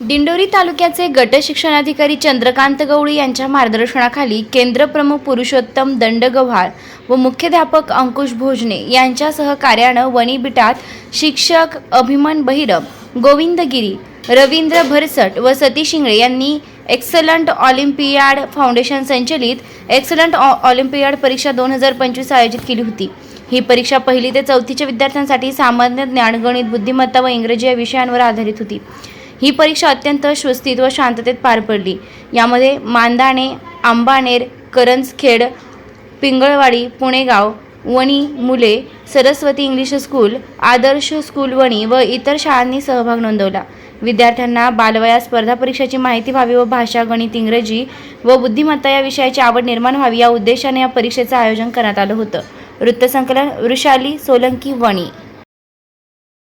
दिंडोरी तालुक्याचे गट शिक्षणाधिकारी चंद्रकांत गवळी यांच्या मार्गदर्शनाखाली केंद्रप्रमुख पुरुषोत्तम दंडगव्हाळ व मुख्याध्यापक अंकुश भोजने यांच्या सहकार्यानं वणीबिटात शिक्षक अभिमन बहिरम गोविंदगिरी रवींद्र भरसट व सतीश इंगळे यांनी एक्सलंट ऑलिम्पियाड फाउंडेशन संचलित एक्सलंट ऑलिम्पियाड परीक्षा दोन हजार पंचवीस आयोजित केली होती. ही परीक्षा पहिली ते चौथीच्या विद्यार्थ्यांसाठी सामान्य ज्ञान गणित बुद्धिमत्ता व इंग्रजी या विषयांवर आधारित होती. ही परीक्षा अत्यंत स्वस्तित व शांततेत पार पडली. यामध्ये मांदाणे आंबानेर करंजखेड पिंगळवाडी पुणेगाव वणी मुले Saraswati English school Adarsh school Wani व इतर शाळांनी सहभाग नोंदवला. विद्यार्थ्यांना बालवया स्पर्धा परीक्षेची माहिती व्हावी व भाषा गणित इंग्रजी व बुद्धिमत्ता या विषयाची आवड निर्माण व्हावी या उद्देशाने या परीक्षेचं आयोजन करण्यात आलं होतं. वृत्तसंकलन वृषाली सोलंकी वणी.